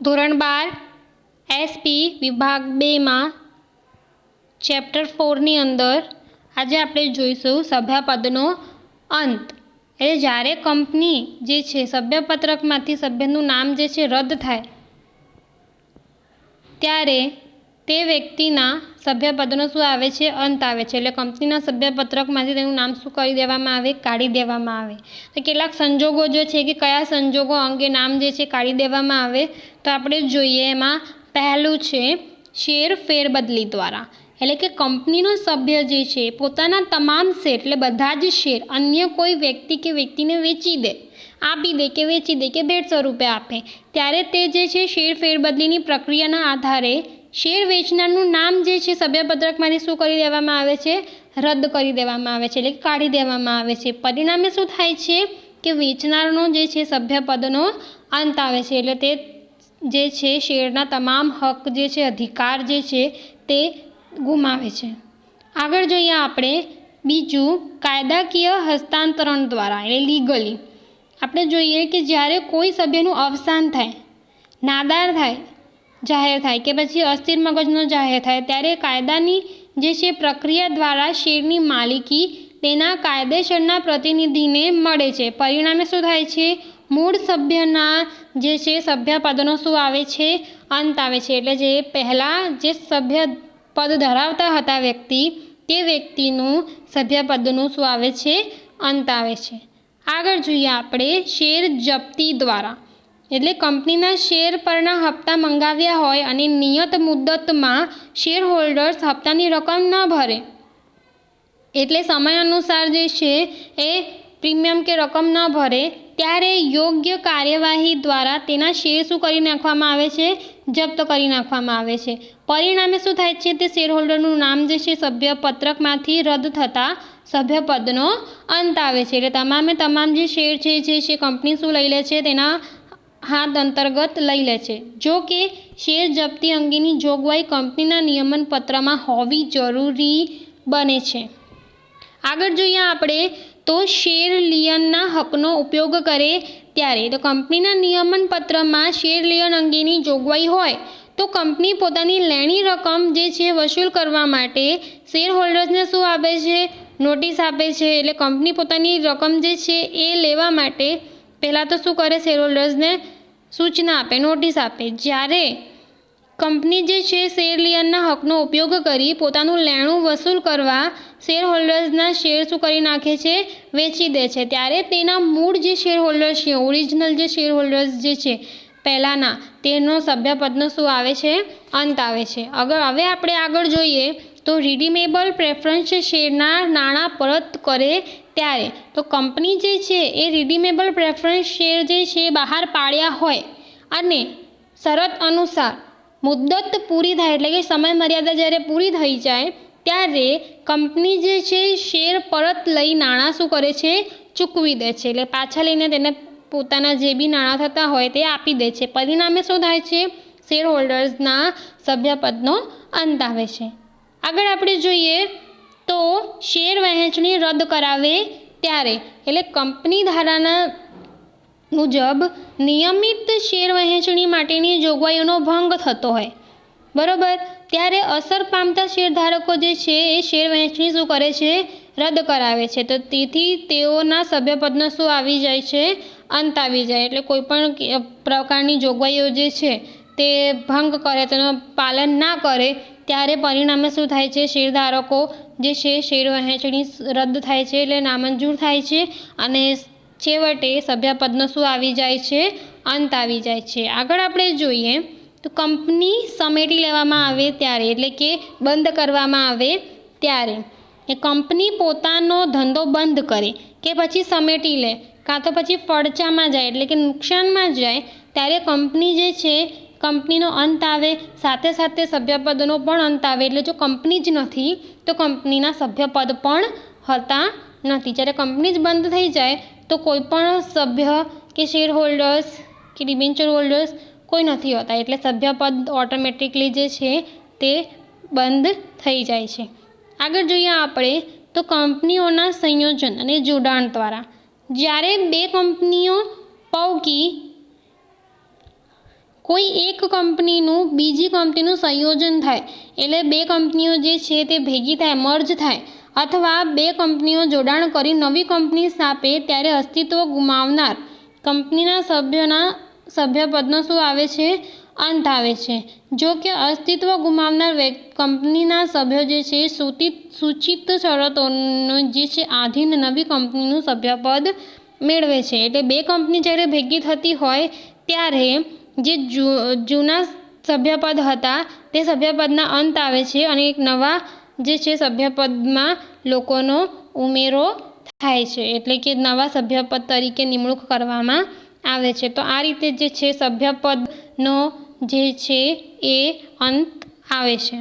ધોરણ બાર એસપી વિભાગ બેમાં ચેપ્ટર ફોરની અંદર આજે આપણે જોઈશું સભ્યપદનો અંત. એટલે જ્યારે કંપની જે છે, સભ્યપત્રકમાંથી સભ્યનું નામ જે છે, રદ થાય, ત્યારે તે વ્યક્તિના સભ્યપદનો શું આવે છે, અંત આવે છે. એટલે કંપનીના સભ્યપત્રકમાંથી તેનું નામ શું કરી દેવામાં આવે, કાઢી દેવામાં આવે. તો કેટલાક સંજોગો જે છે કે કયા સંજોગો અંગે નામ જે છે, કાઢી દેવામાં આવે તો આપણે જોઈએ એમાં પહેલું છે શેર ફેરબદલી દ્વારા. એટલે કે કંપનીનો સભ્ય જે છે પોતાના તમામ શેર, એટલે બધા જ શેર અન્ય કોઈ વ્યક્તિ કે વ્યક્તિને વેચી દે. આપી દે કે વેચી દે કે ભેટ સ્વરૂપે આપે. ત્યારે તે જે છે શેર ફેરબદલીની પ્રક્રિયાના આધારે શેર વેચનારનું નામ જે છે સભ્યપત્રકમાંથી શું કરી દેવામાં આવે છે? રદ કરી દેવામાં આવે છે. એટલે કાઢી દેવામાં આવે છે. પરિણામે શું થાય છે કે વેચનારનો જે છે સભ્યપદનો અંત આવે છે. એટલે તે જે છે, શેરના તમામ હક જે છે, અધિકાર જે છે, તે ગુમાવે છે. આગળ જોઈએ આપણે બીજું કાયદાકીય હસ્તાંતરણ દ્વારા, એટલે લીગલી આપણે જોઈએ કે જ્યારે કોઈ સભ્યનું અવસાન થાય, નાદાર થાય, જાહેર થાય કે પછી અસ્થિર મગજનો જાહેર થાય, ત્યારે કાયદાની જે છે, પ્રક્રિયા દ્વારા શેરની માલિકી તેના કાયદેસરના પ્રતિનિધિને મળે છે. પરિણામે શું થાય છે? મૂળ સભ્યના જે છે સભ્યપદનો શું આવે છે? અંત આવે છે. એટલે જે પહેલાં જે સભ્ય પદ ધરાવતા હતા વ્યક્તિ, તે વ્યક્તિનું સભ્યપદનું શું આવે છે? અંત આવે છે. આગળ જોઈએ આપણે શેર જપ્તી દ્વારા. એટલે કંપનીના શેર પરના હપ્તા મંગાવ્યા હોય અને નિયત મુદ્દતમાં શેર હોલ્ડર્સ હપ્તાની રકમ ન ભરે, એટલે સમય અનુસાર જે છે એ પ્રીમિયમ કે રકમ ન ભરે ત્યારે યોગ્ય કાર્યવાહી દ્વારા તેના શેર શું કરી નાખવામાં આવે છે? જપ્ત કરી નાખવામાં આવે છે. પરિણામે શું થાય છે? તે શેર હોલ્ડરનું નામ જે છે સભ્ય પત્રકમાંથી રદ થતાં સભ્યપદનો અંત આવે છે. એટલે તમામે તમામ જે શેર છે, જે છે કંપની શું લઈ લે છે? તેના હાથ અંતર્ગત લઈ લે છે. જો કે શેર જપ્તી અંગેની જોગવાઈ કંપનીના નિયમન પત્રમાં હોવી જરૂરી બને છે. આગળ જોઈએ આપણે તો શેર લિયનના હકનો ઉપયોગ કરે ત્યારે. તો કંપનીના નિયમન પત્રમાં શેર લિયન અંગેની જોગવાઈ હોય તો કંપની પોતાની લેણી રકમ જે છે વસૂલ કરવા માટે શેર હોલ્ડર્સને શું આપે છે? નોટિસ આપે છે. એટલે કંપની પોતાની રકમ જે છે એ લેવા માટે પહેલાં તો શું કરે શેર હોલ્ડર્સને? સૂચના આપે, નોટિસ આપે. જ્યારે કંપની જે છે, શેર લિયરના હકનો ઉપયોગ કરી પોતાનું લેણું વસૂલ કરવા શેર હોલ્ડર્સના શેર શું કરી નાખે છે, વેચી દે છે. ત્યારે તેના મૂળ જે શેર હોલ્ડર્સ છે, ઓરિજિનલ જે શેર હોલ્ડર્સ જે છે, પહેલાંના તેનો સભ્યપદનો શું આવે છે, અંત આવે છે. અગર હવે આપણે આગળ જોઈએ તો રિડીમેબલ પ્રેફરન્સ શેરના નાણાં પરત કરે ત્યારે તો કંપની જે છે, એ રિડીમેબલ પ્રેફરન્સ શેર જે છે, બહાર પાડ્યા હોય અને શરત અનુસાર મુદ્દત પૂરી થાય એટલે કે સમય મર્યાદા જ્યારે પૂરી થઈ જાય, ત્યારે કંપની જે છે શેર પરત લઈ નાણાં શું કરે છે, ચૂકવી દે છે. એટલે પાછા લઈને તેને પોતાના જે બી નાણાં થતા હોય તે આપી દે છે. પરિણામે શું થાય છે? શેર હોલ્ડર્સના સભ્યપદનો અંત આવે છે. આગળ આપણે જોઈએ તો શેર વહેંચણી રદ કરાવે ત્યારે. એટલે કંપની ધારાના મુજબ નિયમિત શેર વહેંચણી માટેની જોગવાઈઓનો ભંગ થતો હોય. બરાબર? ત્યારે અસર પામતા શેરધારકો જે છે, એ શેર વહેંચણી શું કરે છે? રદ કરાવે છે. તો તેથી તેઓના સભ્યપદનો શું આવી જાય છે? અંત આવી જાય. એટલે કોઈપણ પ્રકારની જોગવાઈઓ જે છે, તે ભંગ કરે, તેનું પાલન ના કરે, ત્યારે પરિણામે શું થાય છે? શેરધારકો જે છે, શેર વહેંચણી રદ થાય છે, એટલે નામંજૂર થાય છે અને છેવટે સભ્યપદનો શું આવી જાય છે? અંત આવી જાય છે. આગળ આપણે જોઈએ તો કંપની સમેટી લેવામાં આવે ત્યારે, એટલે કે બંધ કરવામાં આવે ત્યારે, એ કંપની પોતાનો ધંધો બંધ કરે કે પછી સમેટી લે, કાં તો પછી ફડચામાં જાય, એટલે કે નુકસાનમાં જાય, ત્યારે કંપની જે છે, કંપનીનો અંત આવે, સાથે સાથે સભ્યપદનો પણ અંત આવે, એટલે જો કંપની જ નથી, તો કંપનીના સભ્યપદ પણ હતા નથી. જ્યારે કંપની જ બંધ થઈ જાય તો કોઈ પણ સભ્ય કે શેર હોલ્ડર્સ કે ડિબેન્ચર હોલ્ડર્સ કોઈ નથી હોતા. એટલે સભ્યપદ ઓટોમેટિકલી જે છે તે બંધ થઈ જાય છે. આગળ જોઈએ આપણે તો કંપનીઓના સંયોજન અને જોડાણ દ્વારા. જ્યારે બે કંપનીઓ પૌકી કોઈ એક કંપનીનું બીજી કંપનીનું સંયોજન થાય, એટલે બે કંપનીઓ જે છે તે ભેગી થાય, મર્જ થાય, અથવા બે કંપનીઓ જોડાણ કરી નવી કંપની સ્થાપે ત્યારે અસ્તિત્વ ગુમાવનાર કંપનીના સભ્યોના સભ્યપદનો શું આવે છે? અંત આવે છે. જો કે અસ્તિત્વ ગુમાવનાર કંપનીના સભ્યો જે છે સૂચિત સૂચિત શરતોનો જે છે આધીન નવી કંપનીનું સભ્યપદ મેળવે છે. એટલે બે કંપની જ્યારે ભેગી થતી હોય, ત્યારે જૂ જૂના સભ્યપદ હતા, તે સભ્યપદના અંત આવે છે અને એક નવા જે છે સભ્યપદમાં લોકોનો ઉમેરો થાય છે. એટલે કે નવા સભ્યપદ તરીકે નિમણૂક કરવામાં આવે છે. તો આ રીતે જે છે સભ્યપદનો જે છે એ અંત આવે છે.